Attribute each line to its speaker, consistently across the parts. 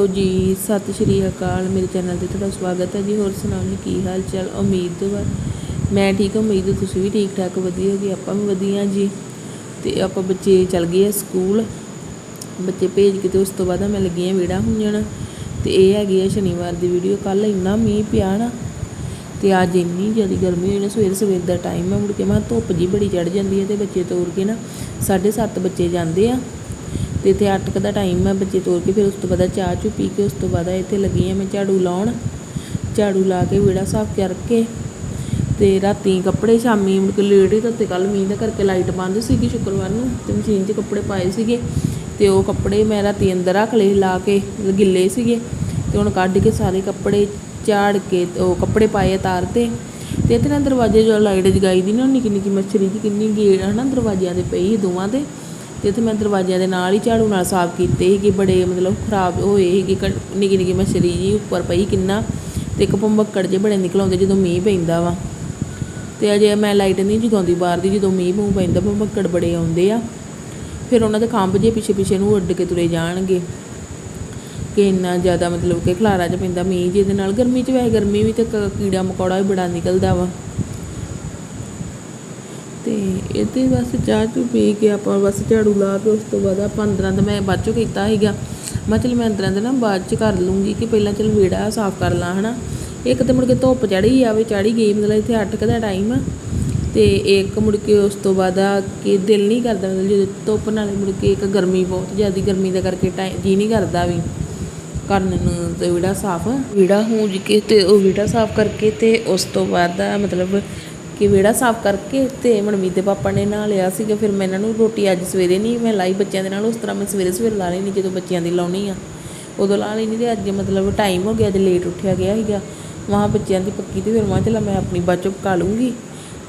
Speaker 1: Hello ਜੀ, ਸਤਿ ਸ਼੍ਰੀ ਅਕਾਲ, ਮੇਰੇ ਚੈਨਲ ਤੇ ਤੁਹਾਡਾ ਸਵਾਗਤ ਹੈ ਜੀ। ਹੋਰ ਸੁਣਾਓ ਜੀ, ਕੀ ਹਾਲ ਚਾਲ? ਉਮੀਦ ਵਾ ਮੈਂ ਠੀਕ ਹਾਂ, ਉਮੀਦ ਤੁਸੀਂ ਵੀ ਠੀਕ ਠਾਕ, ਵਧੀਆ ਜੀ, ਆਪਾਂ ਵੀ ਵਧੀਆ ਜੀ। ਤੇ ਆਪਾਂ ਬੱਚੇ ਚੱਲ ਗਏ ਆ ਸਕੂਲ। ਬੱਚੇ ਭੇਜ ਕੇ ਤੇ ਉਸ ਤੋਂ ਬਾਅਦ ਮੈਂ ਲੱਗੀ ਆ ਵਿਹੜਾ ਹੁੰਜਣ। ਤੇ ਇਹ ਹੈਗੀ ਆ ਸ਼ਨੀਵਾਰ ਦੀ ਵੀਡੀਓ ਕੱਲ ਇੰਨਾ ਮੀਂਹ ਪਿਆ ਨਾ, ਤੇ ਅੱਜ ਇੰਨੀ ਜ਼ਿਆਦਾ ਗਰਮੀ ਹੋਈ ਨਾ, ਸਵੇਰ ਸਵੇਰ ਦਾ ਟਾਈਮ ਹੈ ਮੁੜ ਕੇ ਮੈਂ ਕਿਹਾ ਧੁੱਪ ਜੀ ਬੜੀ ਚੜ ਜਾਂਦੀ ਹੈ ਤੇ ਬੱਚੇ ਤੋਰ ਕੇ ਨਾ 7:30 ਬੱਚੇ ਜਾਂਦੇ ਆ। ਤੇ ਇੱਥੇ 8 ਦਾ ਟਾਈਮ ਹੈ ਬੱਚੇ ਤੋਰ ਕੇ, ਫਿਰ ਉਸ ਤੋਂ ਬਾਅਦ ਚਾਹ ਚੂ ਪੀ ਕੇ ਉਸ ਤੋਂ ਬਾਅਦ ਇੱਥੇ ਲੱਗੀ ਆ ਮੈਂ ਝਾੜੂ ਲਾਉਣ। ਝਾੜੂ ਲਾ ਕੇ ਵਿਹੜਾ ਸਾਫ਼ ਕਰਕੇ ਤੇ ਰਾਤੀ ਕੱਪੜੇ ਸ਼ਾਮੀ ਮੁੜ ਕੇ ਲੇਟ ਹੀ ਧੋਤੇ ਕੱਲ ਮੀਂਹ ਦਾ ਕਰਕੇ ਲਾਈਟ ਬੰਦ ਸੀਗੀ ਸ਼ੁੱਕਰਵਾਰ ਨੂੰ, ਤੇ ਮਸ਼ੀਨ 'ਚ ਕੱਪੜੇ ਪਾਏ ਸੀਗੇ। ਤੇ ਉਹ ਕੱਪੜੇ ਮੈਂ ਰਾਤੀ ਅੰਦਰ ਰੱਖ ਲਏ, ਲਾ ਕੇ ਗਿੱਲੇ ਸੀਗੇ। ਤੇ ਹੁਣ ਕੱਢ ਕੇ ਸਾਰੇ ਕੱਪੜੇ ਝਾੜ ਕੇ ਉਹ ਕੱਪੜੇ ਪਾਏ ਤਾਰ ਤੇ। ਤੇ ਇੱਥੇ ਨਾ ਦਰਵਾਜ਼ੇ ਜੋ ਲਾਈਟ ਜਗਾਈ ਦੀ ਨਾ ਨਿੱਕੀ ਨਿੱਕੀ ਮੱਛਰੀ ਜੀ ਕਿੰਨੀ ਗੇੜ ਹਨਾ, ਦਰਵਾਜ਼ਿਆਂ ਦੇ ਪਈ ਸੀ ਦੋਵਾਂ 'ਤੇ। ਤੇ ਇੱਥੇ ਮੈਂ ਦਰਵਾਜ਼ਿਆਂ ਦੇ ਨਾਲ ਹੀ ਝਾੜੂ ਨਾਲ ਸਾਫ਼ ਕੀਤੇ ਸੀਗੇ, ਬੜੇ ਮਤਲਬ ਖਰਾਬ ਹੋਏ ਸੀਗੇ, ਕ- ਨਿੱਕੀ ਨਿੱਕੀ ਮੱਛਰੀ ਜੀ ਉੱਪਰ ਪਈ ਕਿੰਨਾ ਤੇ ਇੱਕ ਭੰਬੱਕੜ ਜੇ ਬੜੇ ਨਿਕਲ ਆਉਂਦੇ ਜਦੋਂ ਮੀਂਹ ਪੈਂਦਾ ਵਾ। ਤੇ ਅਜੇ ਮੈਂ ਲਾਈਟ ਨਹੀਂ ਜਗਾਉਂਦੀ ਬਾਹਰ ਦੀ, ਜਦੋਂ ਮੀਂਹ ਮੂੰਹ ਪੈਂਦਾ ਭੰਬੱਕੜ ਬੜੇ ਆਉਂਦੇ ਆ। ਫਿਰ ਉਹਨਾਂ ਦੇ ਖੰਭ ਜੇ ਪਿੱਛੇ ਪਿੱਛੇ ਨੂੰ ਉੱਡ ਕੇ ਤੁਰੇ ਜਾਣਗੇ। ਕਿ ਇੰਨਾ ਜ਼ਿਆਦਾ ਮਤਲਬ ਕਿ ਖਲਾਰਾ ਚ ਪੈਂਦਾ ਮੀਂਹ ਜਿਹਦੇ ਨਾਲ ਗਰਮੀ ਚ, ਵੈਸੇ ਗਰਮੀ ਵੀ ਤੇ ਕੀੜਾ ਮਕੌੜਾ ਵੀ ਬੜਾ ਨਿਕਲਦਾ ਵਾ। ਤੇ ਇਹਦੇ ਬਸ ਚਾਹ ਚੂ ਪੀ ਕੇ ਆਪਾਂ ਬਸ ਝਾੜੂ ਲਾ ਕੇ ਉਸ ਤੋਂ ਬਾਅਦ ਆਪਾਂ ਅੰਦਰਾਂ ਦਾ ਮੈਂ ਬਾਅਦ ਚੋਂ ਕੀਤਾ ਸੀਗਾ। ਮੈਂ ਕਿਹਾ ਚੱਲ ਮੈਂ ਅੰਦਰਾਂ ਦਾ ਨਾ ਬਾਅਦ ਚ ਕਰ ਲੂੰਗੀ ਕਿ ਪਹਿਲਾਂ ਚਲ ਵਿਹੜਾ ਸਾਫ਼ ਕਰ ਲਾਂ, ਹਨਾ। ਇੱਕ ਤੇ ਮੁੜ ਕੇ ਧੁੱਪ ਚੜੀ ਆਵੇ ਚੜੀ ਗਈ, ਮਤਲਬ ਇੱਥੇ 8 ਕੁ ਦਾ ਟਾਈਮ ਆ। ਤੇ ਇੱਕ ਮੁੜ ਕੇ ਉਸ ਤੋਂ ਬਾਅਦ ਆ ਕਿ ਦਿਲ ਨਹੀਂ ਕਰਦਾ, ਮਤਲਬ ਜਦੋਂ ਧੁੱਪ ਨਾਲੇ ਮੁੜ ਕੇ ਇੱਕ ਗਰਮੀ ਬਹੁਤ ਜ਼ਿਆਦਾ, ਗਰਮੀ ਦਾ ਕਰਕੇ ਟਾਈਮ ਜੀ ਨਹੀਂ ਕਰਦਾ ਵੀ ਕਰਨ ਨੂੰ ਤੇ ਵਿਹੜਾ ਸਾਫ਼। ਵਿਹੜਾ ਹੂੰਜ ਕੇ ਤੇ ਉਹ ਵਿਹੜਾ ਸਾਫ਼ ਕਰਕੇ ਤੇ ਉਸ ਤੋਂ ਬਾਅਦ ਮਤਲਬ ਕਿ ਵਿਹੜਾ ਸਾਫ਼ ਕਰਕੇ ਤੇ ਮਨਮੀਤ ਦੇ ਪਾਪਾ ਨੇ ਨਹਾ ਲਿਆ ਸੀਗਾ। ਫਿਰ ਮੈਂ ਇਹਨਾਂ ਨੂੰ ਰੋਟੀ ਅੱਜ ਸਵੇਰੇ ਨਹੀਂ, ਮੈਂ ਲਾਈ ਬੱਚਿਆਂ ਦੇ ਨਾਲ, ਉਸ ਤਰ੍ਹਾਂ ਮੈਂ ਸਵੇਰੇ ਸਵੇਰੇ ਲਾ ਲੈਣੀ ਜਦੋਂ ਬੱਚਿਆਂ ਦੀ ਲਾਉਣੀ ਆ। ਉਦੋਂ ਲਾ ਲੈਣੀ ਤੇ ਅੱਜ ਮਤਲਬ ਟਾਈਮ ਹੋ ਗਿਆ, ਅੱਜ ਲੇਟ ਉੱਠਿਆ ਗਿਆ ਸੀਗਾ। ਵਾਂ ਬੱਚਿਆਂ ਦੀ ਪੱਕੀ ਤੇ ਫਿਰ ਮੈਂ ਚਲਾ ਮੈਂ ਆਪਣੀ ਬਾਅਦ ਪਕਾ ਲੂੰਗੀ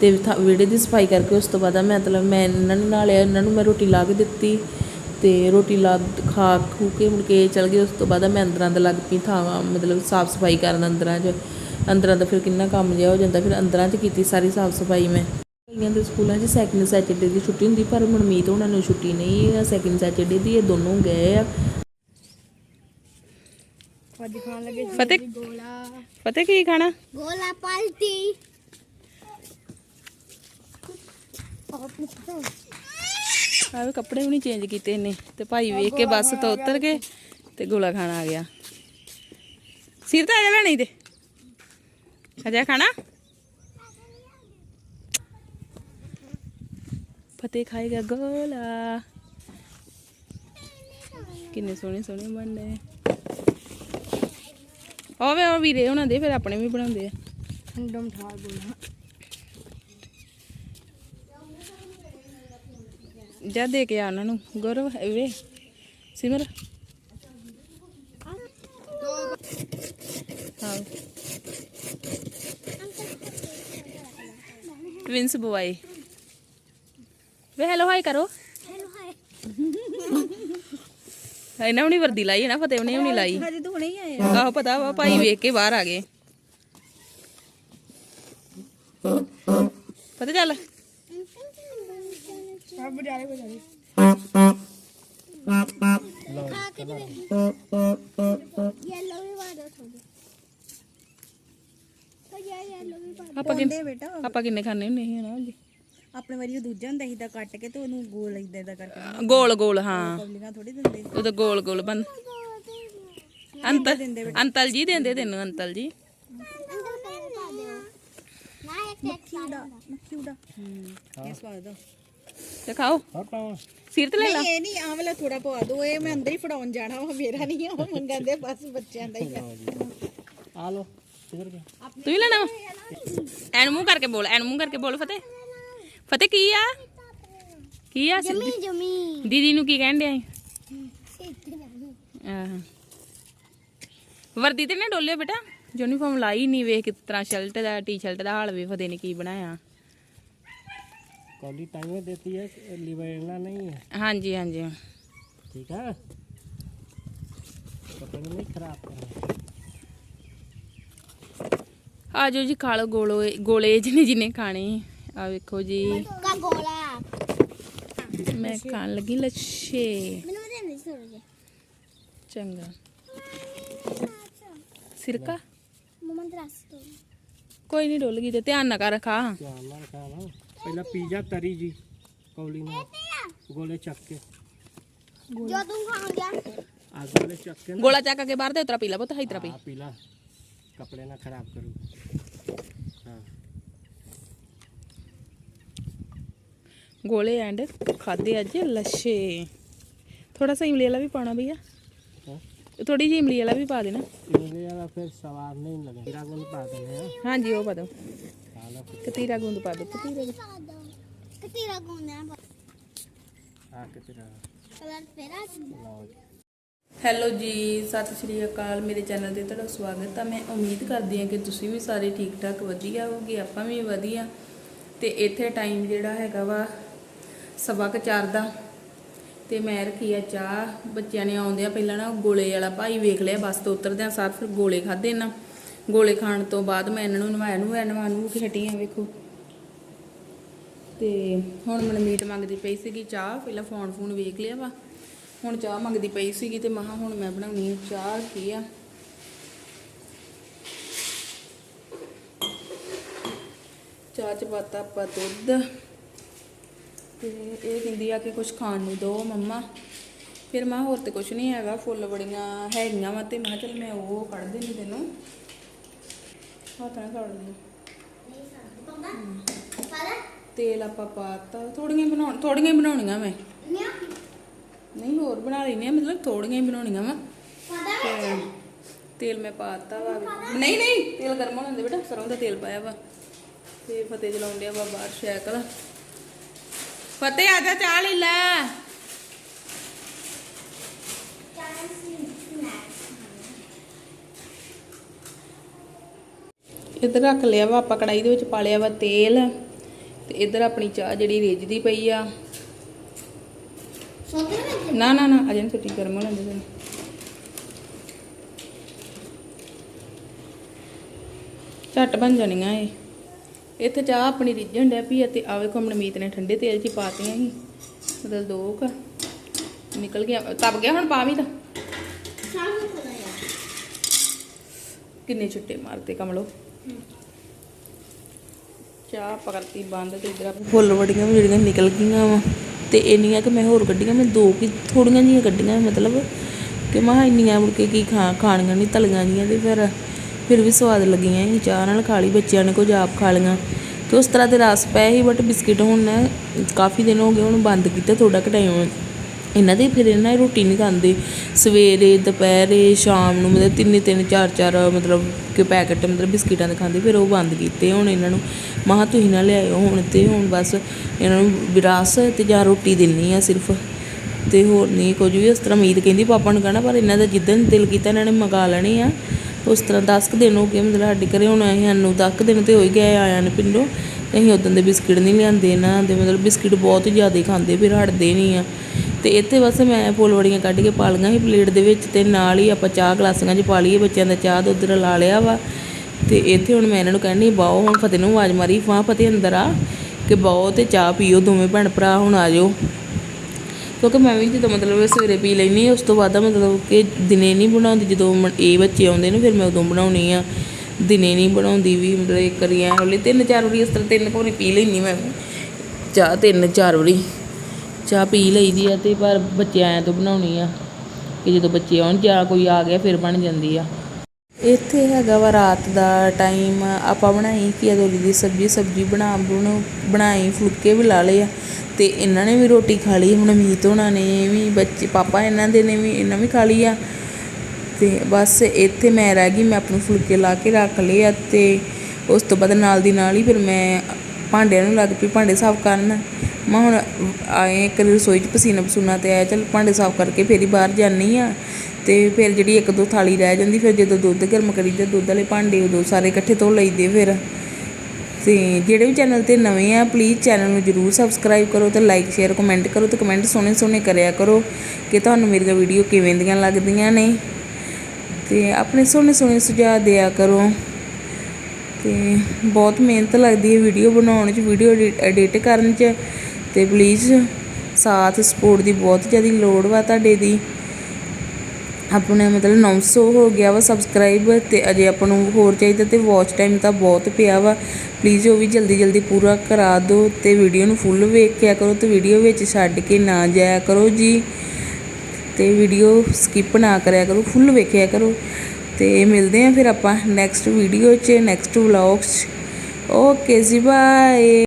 Speaker 1: ਤੇ ਥਾ- ਵਿਹੜੇ ਦੀ ਸਫ਼ਾਈ ਕਰਕੇ ਉਸ ਤੋਂ ਬਾਅਦ ਮੈਂ ਮਤਲਬ ਮੈਂ ਇਹਨਾਂ ਨੂੰ ਨਾਲਿਆ ਇਹਨਾਂ ਨੂੰ ਮੈਂ ਰੋਟੀ ਲਾ ਕੇ ਦਿੱਤੀ ਤੇ ਰੋਟੀ ਲਾ ਖਾ ਖੂ ਕੇ ਮੁੜ ਕੇ ਚਲ ਗਏ। ਉਸ ਤੋਂ ਬਾਅਦ ਮੈਂ ਅੰਦਰਾਂ ਦਾ ਲੱਗ ਪਈ ਥਾਵਾਂ, ਮਤਲਬ ਸਾਫ਼ ਸਫ਼ਾਈ ਕਰਨ ਅੰਦਰਾਂ 'ਚ। ਅੰਦਰਾਂ ਦਾ ਫਿਰ ਕਿੰਨਾ ਕੰਮ ਜਿਹਾ ਹੋ ਜਾਂਦਾ ਫਿਰ ਅੰਦਰਾਂ 'ਚ ਕੀਤੀ ਸਾਰੀ ਸਾਫ਼ ਸਫ਼ਾਈ ਮੈਂ। ਕਈਆਂ ਦੇ ਸਕੂਲਾਂ 'ਚ ਸੈਕਿੰਡ ਸੈਚਰਡੇ ਦੀ ਛੁੱਟੀ ਹੁੰਦੀ ਪਰ ਮਨਮੀਤ ਉਹਨਾਂ ਨੂੰ ਛੁੱਟੀ ਨਹੀਂ ਹੈ ਸੈਕਿੰਡ ਸੈਚਰਡੇ ਦੀ ਇਹ ਦੋਨੋਂ ਗਏ ਆ।
Speaker 2: ਅੱਜ ਖਾਣ ਲੱਗੇ
Speaker 1: ਫਤਿਹ।
Speaker 2: ਗੋਲਾ।
Speaker 1: ਫਤਿਹ ਕੀ ਖਾਣਾ?
Speaker 2: ਗੋਲਾ ਪਾਲਟੀ।
Speaker 1: ਆਵੇ ਕੱਪੜੇ ਵੀ ਨਹੀਂ ਚੇਂਜ ਕੀਤੇ ਇਹਨੇ ਤੇ ਭਾਈ ਵੇਖ ਕੇ ਬੱਸ ਤੋਂ ਉਤਰ ਕੇ ਤੇ ਗੋਲਾ ਖਾਣ ਆ ਗਿਆ। ਸਿਰ ਤਾਂ ਆ ਜਾ ਲੈਣੀ ਤੇ। ਅਜਾ ਖਾਣਾ? ਫਤਿਹ ਖਾਏਗਾ ਗੋਲਾ। ਕਿੰਨੇ ਸੋਹਣੇ ਸੋਹਣੇ ਬਣਦੇ ਹੋਵੇ ਉਹ ਵੀਰੇ ਉਹਨਾਂ ਦੇ ਫਿਰ ਆਪਣੇ ਵੀ ਬਣਾਉਂਦੇ ਆ।
Speaker 2: ਅੰਡਮ ਠਾਰ ਗੋਲਾ
Speaker 1: ਜਾ ਦੇ ਕੇ ਆ ਉਹਨਾਂ ਨੂੰ। ਗੌਰਵ ਵੇ ਸਿਮਰ। ਟਵਿੰਸ ਬੁਆਏ ਵੇ ਹੈਲੋ ਹਾਈ ਕਰੋ
Speaker 2: ਹੈਲੋ ਹਾਏ
Speaker 1: ਇਹਨਾਂ ਨੇ ਵਰਦੀ ਲਾਈ ਹੈ ਨਾ ਫਤਿਹ ਨੇ ਵੀ ਨਹੀਂ ਲਾਈ
Speaker 2: ਹਜੇ ਤੂੰ ਨਹੀਂ ਆਏ
Speaker 1: ਆਹੋ ਪਤਾ ਵਾ ਭਾਈ ਵੇਖ ਕੇ ਬਾਹਰ ਆ ਗਏ ਪਤਾ ਚੱਲ
Speaker 2: ਸਭ ਬਜਾਰੇ ਬਜਾਰੇ ਖਾ ਕੇ ਦੇ ਯੈਲੋ ਵੀ ਵਾਦਾ ਥੋੜੇ ਤਾਂ ਯਾ ਯੈਲੋ ਵੀ ਪਾ
Speaker 1: ਆਪਾਂ ਕਿੰਨੇ
Speaker 2: ਬੇਟਾ।
Speaker 1: ਆਪਾਂ ਕਿੰਨੇ ਖਾਣੇ ਹੁੰਦੇ ਸੀ ਨਾ ਜੀ
Speaker 2: ਆਪਣੇ ਵਾਰੀ ਉਹ ਦੂਜਾ ਹੁੰਦਾ ਸੀ ਤਾਂ ਕੱਟ ਕੇ ਤੇ ਉਹਨੂੰ ਗੋਲ ਇਦਾਂ ਦਾ ਕਰਕੇ
Speaker 1: ਗੋਲ ਗੋਲ ਹਾਂ।
Speaker 2: ਪਬਲਿਕਾਂ ਥੋੜੀ ਦਿੰਦੇ
Speaker 1: ਉਹਦਾ ਗੋਲ ਗੋਲ ਬਣ ਅੰਤਲ ਅੰਤਲ ਜੀ ਦਿੰਦੇ ਤੈਨੂੰ ਅੰਤਲ ਜੀ?
Speaker 2: ਮੱਖੀ ਉਡਾ ਮੱਖੀ ਉਡਾ ਇਹ ਸਵਾਦ ਦਾ
Speaker 1: ਤੇ ਖਾਓ। ਸਿਰ ਤੇ ਲੈ ਲਾ।
Speaker 2: ਇਹ ਨਹੀਂ ਆਹ ਵਾਲਾ ਥੋੜਾ ਪਵਾ ਦੋ ਇਹ ਮੈਂ ਅੰਦਰ ਹੀ ਫੜਾਉਣ ਜਾਣਾ ਵਾ ਮੇਰਾ ਨਹੀਂ ਉਹ ਮੰਗਣ ਦੇ ਬਸ ਬੱਚਿਆਂ ਦਾ ਹੀ ਆ।
Speaker 1: ਤੂੰ ਹੀ ਲੈਣਾ ਵਾ? ਐਨ ਮੂੰਹ ਕਰਕੇ ਬੋਲ ਐਨ ਮੂੰਹ ਕਰਕੇ ਬੋਲ ਫਤਿਹ ਫਤਿਹ ਕੀ ਆ ਕੀ ਆ ਸਿੱਧੀ
Speaker 2: ਜਮੀ
Speaker 1: ਦੀਦੀ ਨੂੰ ਕੀ ਕਹਿਣ ਡਿਆ ਸੀ ਆਹ ਵਰਦੀ ਤੇ ਨਾ ਡੋਲੇ ਬੇਟਾ ਯੂਨੀਫਾਰਮ ਲਾਈ ਨਹੀਂ ਵੇਖ ਕਿਸ ਤਰ੍ਹਾਂ ਸ਼ਰਟ ਦਾ ਟੀ-ਸ਼ਰਟ ਦਾ ਹਾਲ ਵੇ ਫਤਿਹ ਨੇ ਕੀ ਬਣਾਇਆ
Speaker 3: कॉली टाइम में देती है लिबरना नहीं है
Speaker 1: ਹਾਂਜੀ ਹਾਂਜੀ
Speaker 3: ठीक है कपड़े नहीं खराब करना
Speaker 1: ਆ ਜਾਓ ਜੀ ਖਾ ਲਓ ਗੋਲੇ ਗੋਲੇ ਜਿਹਨੇ ਜਿਹਨੇ ਖਾਣੇ ਆ ਵੇਖੋ ਜੀ
Speaker 2: ਕਾ ਗੋਲਾ
Speaker 1: ਮੈਂ ਖਾਣ ਲੱਗੀ ਲੱਛੇ
Speaker 2: ਮੈਨੂੰ ਦੇ ਨਹੀਂ ਥੋੜਾ ਜਿਹਾ
Speaker 1: ਚੰਗਾ ਸਿਰਕਾ
Speaker 4: ਮਮਾ ਦਰਸ ਤੋਂ
Speaker 1: ਕੋਈ ਨਹੀਂ ਡੁੱਲ ਗਈ ਤੇ ਧਿਆਨ ਨਾ ਕਰ ਖਾ
Speaker 3: ਧਿਆਨ ਨਾਲ ਖਾਣਾ ਪਹਿਲਾਂ ਪੀਜ਼ਾ ਤਰੀ ਜੀ ਕੌਲੀ ਨਾਲ ਗੋਲੇ ਚੱਕ ਕੇ
Speaker 4: ਜਦੋਂ ਖਾਂਗਾ
Speaker 3: ਆ ਗੋਲੇ ਚੱਕ ਕੇ ਨਾ
Speaker 1: ਗੋਲਾ ਚੱਕ ਕੇ ਬਾਹਰ ਦੇ ਉਤਰਾ ਪੀ ਲਾ ਪੁੱਤ ਇਤਰਾ ਪੀ
Speaker 3: ਆ ਪੀਲਾ ਕਪੜੇ ਨਾ ਖਰਾਬ ਕਰੂ ਹਾਂ
Speaker 1: ਗੋਲੇ ਐਂਡ ਖਾਦੇ ਅੱਜ ਲੱਛੇ ਥੋੜਾ ਸਾ ਇਮਲੀ ਵਾਲਾ ਵੀ ਪਾਉਣਾ ਭਈਆ
Speaker 3: ਹਾਂ
Speaker 1: ਥੋੜੀ ਜਿਹੀ ਇਮਲੀ ਵਾਲਾ ਵੀ ਪਾ ਦੇਣਾ
Speaker 3: ਇਮਲੀ ਵਾਲਾ ਫਿਰ ਸਵਾਦ ਨਹੀਂ ਲੱਗेगा ਤੇਰਾ ਗੁੰਦ ਪਾ ਦੇਣੇ ਆ
Speaker 1: ਹਾਂਜੀ ਉਹ ਪਾ ਦੋ
Speaker 3: ਖਾ ਲਓ ਫਿਰ।
Speaker 1: ਕਤੀਰਾ ਗੁੰਦ ਪਾ ਦੋ ਕਤੀਰਾ ਗੁੰਦ।
Speaker 4: ਕਤੀਰਾ ਗੁੰਨਾ
Speaker 1: ਹੈਲੋ ਜੀ, ਸਤਿ ਸ਼੍ਰੀ ਅਕਾਲ। ਮੇਰੇ ਚੈਨਲ ਤੇ ਤੁਹਾਡਾ ਸਵਾਗਤ ਹੈ ਮੈਂ ਉਮੀਦ ਕਰਦੀ ਹਾਂ ਕਿ ਤੁਸੀਂ ਵੀ ਸਾਰੇ ਠੀਕ ਠਾਕ ਵਧੀਆ ਹੋਗੇ ਆਪਾਂ ਵੀ ਵਧੀਆ। ਤੇ ਇੱਥੇ ਟਾਈਮ ਜਿਹੜਾ ਹੈਗਾ ਵਾ ਸਵਾ ਕੁ ਚਾਰ ਦਾ। ਤੇ ਮੈਂ ਰੱਖੀ ਆ ਚਾਹ। ਬੱਚਿਆਂ ਨੇ ਆਉਂਦਿਆਂ ਪਹਿਲਾਂ ਨਾ ਗੋਲੇ ਵਾਲਾ ਭਾਈ ਵੇਖ ਲਿਆ, ਬੱਸ ਤੋਂ ਉਤਰਦਿਆਂ ਸਾਰ ਫਿਰ ਗੋਲੇ ਖਾਦੇ ਨਾ ਗੋਲੇ ਖਾਣ ਤੋਂ ਬਾਅਦ ਮੈਂ ਇਹਨਾਂ ਨੂੰ ਨਵਾਇਆ ਨੂੰ ਨਵਾ ਨੂੰ ਕੇ ਹਟੀ ਆ ਵੇਖੋ। ਤੇ ਹੁਣ ਮਨਮੀਤ ਮੰਗਦੀ ਪਈ ਸੀਗੀ ਚਾਹ। ਪਹਿਲਾਂ ਫੋਨ ਫੋਨ ਵੇਖ ਲਿਆ ਵਾ। ਹੁਣ ਚਾਹ ਮੰਗਦੀ ਪਈ ਸੀਗੀ ਤੇ ਮਹਾ ਹੁਣ ਮੈਂ ਬਣਾਉਣੀ ਆ ਚਾਹ ਕੀ ਆ? ਚਾਹ ਚ ਪਾਤਾ ਆਪਾਂ ਦੁੱਧ ਤੇ ਇਹ ਕਹਿੰਦੀ ਆ ਕਿ ਕੁਝ ਖਾਣ ਨੂੰ ਦੋ ਮੰਮਾ। ਫਿਰ ਮੈਂ ਹੋਰ ਤੇ ਕੁਝ ਨਹੀਂ ਹੈਗਾ ਫੁੱਲ ਬੜੀਆਂ ਹੈਗੀਆਂ ਵਾ ਤੇ ਮੈਂ ਚੱਲ ਮੈਂ ਉਹ ਕੱਢ ਦੇਣੀ ਤੈਨੂੰ। ਹੱਥ ਨਾਲ ਕੱਢ ਦੇ ਤੇਲ ਆਪਾਂ ਪਾਤਾ ਥੋੜੀਆਂ ਬਣਾਉਣ ਥੋੜੀਆਂ ਹੀ ਬਣਾਉਣੀਆਂ ਮੈਂ। ਨਹੀਂ ਹੋਰ ਬਣਾ ਲੈਣੀ ਆ ਮਤਲਬ ਥੋੜੀਆਂ ਹੀ ਬਣਾਉਣੀਆਂ ਵਾ। ਤੇਲ ਮੈਂ ਪਾਤਾ ਵਾ। ਨਹੀਂ ਨਹੀਂ ਤੇਲ ਗਰਮ ਹੋਣ ਦੇ ਬੇਟਾ ਸਰੋਂ ਦਾ ਤੇਲ ਪਾਇਆ ਵਾ। ਤੇ ਫਤਿਹ ਚਲਾਉਣ ਡਿਆ ਵਾ ਬਾਹਰ ਸਾਈਕਲ ਫਤਿਹ ਆ ਜਾ ਚਾਹ ਲੈ ਲੈ। ਇੱਧਰ ਰੱਖ ਲਿਆ ਵਾ ਆਪਾਂ ਕੜਾਈ ਦੇ ਵਿੱਚ ਪਾ ਲਿਆ ਵਾ ਤੇਲ। ਤੇ ਇੱਧਰ ਆਪਣੀ ਚਾਹ ਜਿਹੜੀ ਰਿੱਝਦੀ ਪਈ ਆ। ਨਾ ਨਾ ਨਾ, ਅਜੇ ਛੁੱਟੀ ਗਰਮ ਹੋ ਲੈਂਦੇ ਝੱਟ ਬਣ ਜਾਣੀਆਂ ਇਹ। ਇੱਥੇ ਚਾਹ ਆਪਣੀ ਰਿੱਝਣ ਡਿਆ ਪਈ ਤੇ ਆਵੇ ਮਨਮੀਤ ਨੇ ਠੰਡੇ ਤੇਲ 'ਚ ਪਾਤੀਆਂ ਸੀ। ਮਤਲਬ ਦੋ ਕ। ਨਿਕਲ ਗਿਆ, ਤਪ ਗਿਆ ਹੁਣ ਪਾਵੀ ਤਾਂ। ਕਿੰਨੇ ਛੁੱਟੇ ਮਾਰਤੇ ਕਮਲੋ। ਚਾਹ ਪਕੜਤੀ ਬੰਦ ਤੇ ਇਧਰ ਫੁੱਲ ਵੜੀਆਂ ਵੀ ਜਿਹੜੀਆਂ ਨਿਕਲ ਗਈਆਂ ਵਾ। ਤੇ ਇੰਨੀਆਂ ਕਿ ਮੈਂ ਹੋਰ ਕੱਢੀਆਂ, ਮੈਂ ਦੋ ਕਿ ਥੋੜੀਆਂ ਜੀਆਂ ਕੱਢੀਆਂ ਮਤਲਬ ਕਿ ਮੈਂ ਕਿਹਾ ਇੰਨੀਆਂ ਮੁੜ ਕੇ ਕੀ ਖਾ, ਖਾਣੀਆਂ ਨਹੀਂ, ਤਲੀਆਂ ਜੀਆਂ ਤੇ ਫਿਰ ਫਿਰ ਵੀ ਸਵਾਦ ਲੱਗੀਆਂ ਸੀ ਚਾਹ ਨਾਲ ਖਾ ਲਈ, ਬੱਚਿਆਂ ਨੇ ਕੁਝ ਆਪ ਖਾ ਲਈਆਂ। ਤੇ ਉਸ ਤਰ੍ਹਾਂ ਦੇ ਰਸ ਪਏ ਸੀ ਬਟ ਬਿਸਕਿਟ ਹੁਣ ਨਾ ਕਾਫੀ ਦਿਨ ਹੋ ਗਏ, ਹੁਣ ਬੰਦ ਕੀਤਾ ਥੋੜਾ ਕੁ ਟਾਈਮ ਇਹਨਾਂ ਦੀ ਫਿਰ ਇਹਨਾਂ ਦੀ ਰੋਟੀ ਨਹੀਂ ਖਾਂਦੇ। ਸਵੇਰੇ, ਦੁਪਹਿਰੇ, ਸ਼ਾਮ ਨੂੰ ਮਤਲਬ ਤਿੰਨ ਤਿੰਨ, ਚਾਰ ਚਾਰ ਮਤਲਬ ਕਿ ਪੈਕਟ ਮਤਲਬ ਬਿਸਕਿਟਾਂ ਦੇ ਖਾਂਦੇ। ਫਿਰ ਉਹ ਬੰਦ ਕੀਤੇ ਹੁਣ ਇਹਨਾਂ ਨੂੰ। ਮਹਾ ਤੁਸੀਂ ਨਾ ਲਿਆਇਓ ਹੁਣ ਤੇ ਹੁਣ ਬਸ ਇਹਨਾਂ ਨੂੰ ਵਿਰਾਸ ਤੇ ਜਾਂ ਰੋਟੀ ਦੇਣੀ ਆ ਸਿਰਫ। ਤੇ ਹੋਰ ਨਹੀਂ ਕੁਝ ਵੀ ਉਸ ਤਰ੍ਹਾਂ ਉਮੀਦ ਕਹਿੰਦੀ, ਪਾਪਾ ਨੂੰ ਕਹਿਣਾ, ਪਰ ਇਹਨਾਂ ਦਾ ਜਿੱਦਣ ਦਿਲ ਕੀਤਾ ਇਹਨਾਂ ਨੇ ਮੰਗਾ ਲੈਣੇ ਆ। ਉਸ ਤਰ੍ਹਾਂ 10 ਕੁ ਦਿਨ ਹੋ ਗਏ ਮਤਲਬ ਸਾਡੇ ਘਰੇ, ਹੁਣ ਅਸੀਂ ਸਾਨੂੰ 10 ਕੁ ਦਿਨ ਤੇ ਹੋ ਹੀ ਗਏ ਆਇਆਂ ਨੇ ਪਿੰਡੋਂ। ਅਸੀਂ ਉਦੋਂ ਦੇ ਬਿਸਕਿਟ ਨਹੀਂ ਲਿਆਂਦੇ ਇਹਨਾਂ ਦੇ, ਮਤਲਬ ਬਿਸਕਿਟ ਬਹੁਤ ਜ਼ਿਆਦਾ ਖਾਂਦੇ, ਫਿਰ ਹਟਦੇ ਨਹੀਂ ਆ। ਤੇ ਇੱਥੇ ਬਸ ਮੈਂ ਫੁੱਲਵੜੀਆਂ ਕੱਢ ਕੇ ਪਾ ਲਈਆਂ ਸੀ ਪਲੇਟ ਦੇ ਵਿੱਚ ਤੇ ਨਾਲ ਹੀ ਆਪਾਂ ਚਾਹ ਗਲਾਸੀਆਂ 'ਚ ਪਾ ਲਈਏ, ਬੱਚਿਆਂ ਦਾ ਚਾਹ ਦੁੱਧ ਲਾ ਲਿਆ ਵਾ। ਤੇ ਇੱਥੇ ਹੁਣ ਮੈਂ ਇਹਨਾਂ ਨੂੰ ਕਹਿੰਦੀ ਬਾਓ, ਹੁਣ ਫਤਿਹ ਨੂੰ ਆਵਾਜ਼ ਮਾਰੀ ਫਾਂ ਫਤਿਹ ਅੰਦਰ ਆ ਕਿ ਬਾਓ ਤੇ ਚਾਹ ਪੀਓ, ਦੋਵੇਂ ਭੈਣ ਭਰਾ ਹੁਣ ਆ ਜਾਓ। ਕਿਉਂਕਿ ਮੈਂ ਵੀ ਜਦੋਂ ਮਤਲਬ ਸਵੇਰੇ ਪੀ ਲੈਣੀ ਉਸ ਤੋਂ ਬਾਅਦ ਮਤਲਬ ਕਿ ਦਿਨੇ ਨਹੀਂ ਬਣਾਉਂਦੀ, ਜਦੋਂ ਮ- ਇਹ ਬੱਚੇ ਆਉਂਦੇ ਨੇ, ਫਿਰ ਮੈਂ ਉਦੋਂ ਬਣਾਉਣੀ ਆ ਦਿਨੇ ਨਹੀਂ ਬਣਾਉਂਦੀ ਵੀ, ਮਤਲਬ ਇੱਕ ਵਾਰੀ ਐ ਹੋਲੀ ਤਿੰਨ ਚਾਰ ਵਾਰੀ ਇਸ ਤਰ੍ਹਾਂ ਤਿੰਨ ਕੁ ਪੀ ਲੈਣੀ ਮੈਂ ਚਾਹ ਤਿੰਨ ਚਾਰ ਵਾਰੀ। ਚਾਹ ਪੀ ਲਈਦੀ ਆ ਤੇ ਪਰ ਬੱਚੇ ਆਇਆਂ ਤੋਂ ਬਣਾਉਣੀ ਆ ਕਿ ਜਦੋਂ ਬੱਚੇ ਆਉਣ ਜਾਂ ਕੋਈ ਆ ਗਿਆ ਫਿਰ ਬਣ ਜਾਂਦੀ ਆ। ਇੱਥੇ ਹੈਗਾ ਵਾ ਰਾਤ ਦਾ ਟਾਈਮ, ਆਪਾਂ ਬਣਾਈ ਕੀ ਅਦੋਲੀ ਦੀ ਸਬਜ਼ੀ ਸਬਜ਼ੀ ਬਣਾ, ਬਣੂ, ਬਣਾਈ, ਫੁਲਕੇ ਵੀ ਲਾ ਲਏ ਆ। ਤੇ ਇਹਨਾਂ ਨੇ ਵੀ ਰੋਟੀ ਖਾ ਲਈ, ਹੁਣ ਮੀਤ ਹੋਣਾ ਨੇ ਵੀ ਬੱਚੇ, ਪਾਪਾ ਇਹਨਾਂ ਦੇ ਨੇ ਵੀ, ਇਹਨਾਂ ਵੀ ਖਾ ਲਈ ਆ। ਤੇ ਬਸ ਇੱਥੇ ਮੈਂ ਰਹਿ ਗਈ, ਮੈਂ ਆਪਣੇ ਫੁਲਕੇ ਲਾ ਕੇ ਰੱਖ ਲਏ ਆ ਤੇ ਉਸ ਤੋਂ ਬਾਅਦ ਨਾਲ ਦੀ ਨਾਲ ਹੀ ਫਿਰ ਮੈਂ ਭਾਂਡਿਆਂ ਨੂੰ ਲੱਗ ਪਈ, ਭਾਂਡੇ ਸਾਫ਼ ਕਰਨ। ਮੈਂ ਹੁਣ ਆਏ ਇੱਕ ਰਸੋਈ 'ਚ ਪਸੀਨਾ ਪਸੂਨਾ ਤੇ ਆਇਆ, ਚਲ ਭਾਂਡੇ ਸਾਫ਼ ਕਰਕੇ ਫੇਰ ਹੀ ਬਾਹਰ ਜਾਂਦੀ ਆ ਤੇ ਫਿਰ ਜਿਹੜੀ ਇੱਕ ਦੋ ਥਾਲੀ ਰਹਿ ਜਾਂਦੀ, ਫਿਰ ਜਦੋਂ ਦੁੱਧ ਗਰਮ ਕਰੀਦਾ ਦੁੱਧ ਵਾਲੇ ਭਾਂਡੇ ਉਦੋਂ ਸਾਰੇ ਇਕੱਠੇ ਧੋ ਲਈਦੇ ਫਿਰ। ਤੇ ਜਿਹੜੇ ਵੀ ਚੈਨਲ ਤੇ ਨਵੇਂ ਆ ਪਲੀਜ਼ ਚੈਨਲ ਨੂੰ ਜਰੂਰ ਸਬਸਕ੍ਰਾਈਬ ਕਰੋ ਤੇ ਲਾਈਕ ਸ਼ੇਅਰ ਕਮੈਂਟ ਕਰੋ ਤੇ ਕਮੈਂਟ ਸੋਹਣੇ ਸੋਹਣੇ ਕਰਿਆ ਕਰੋ ਕਿ ਤੁਹਾਨੂੰ ਮੇਰੀਆਂ ਵੀਡੀਓ ਕਿਵੇਂ ਦੀਆਂ ਲੱਗਦੀਆਂ ਨੇ। ਤੇ ਆਪਣੇ ਸੋਹਣੇ ਸੋਹਣੇ ਸੁਝਾਅ ਦਿਆ ਕਰੋ। ਤੇ ਬਹੁਤ ਮਿਹਨਤ ਲੱਗਦੀ ਹੈ ਵੀਡੀਓ ਬਣਾਉਣ 'ਚ ਵੀਡੀਓ ਐਡਿਟ ਕਰਨ 'ਚ। ਤੇ ਪਲੀਜ਼ ਸਾਥ ਸਪੋਰਟ ਦੀ ਬਹੁਤ ਜ਼ਿਆਦਾ ਲੋੜ ਵਾ ਤੁਹਾਡੇ ਦੀ। ਆਪਣੇ ਮਤਲਬ 900 ਹੋ ਗਿਆ ਵਾ ਸਬਸਕ੍ਰਾਈਬ ਤੇ ਅਜੇ ਆਪਾਂ ਨੂੰ ਹੋਰ ਚਾਹੀਦਾ ਤੇ ਵਾਚ ਟਾਈਮ ਤਾਂ ਬਹੁਤ ਪਿਆ ਵਾ। ਪਲੀਜ਼ ਉਹ ਵੀ ਜਲਦੀ ਜਲਦੀ ਪੂਰਾ ਕਰਾ ਦਿਓ ਤੇ ਵੀਡੀਓ ਨੂੰ ਫੁੱਲ ਵੇਖਿਆ ਕਰੋ ਤੇ ਵੀਡੀਓ ਵਿੱਚ ਛੱਡ ਕੇ ਨਾ ਜਾਇਆ ਕਰੋ ਜੀ। ਤੇ ਵੀਡੀਓ ਸਕਿਪ ਨਾ ਕਰਿਆ ਕਰੋ ਫੁੱਲ ਵੇਖਿਆ ਕਰੋ। ਤੇ ਮਿਲਦੇ ਆ ਫਿਰ ਆਪਾਂ ਨੈਕਸਟ ਵੀਡੀਓ 'ਚ ਨੈਕਸਟ ਵਲੌਗ 'ਚ। ਓਕੇ ਜੀ ਬਾਏ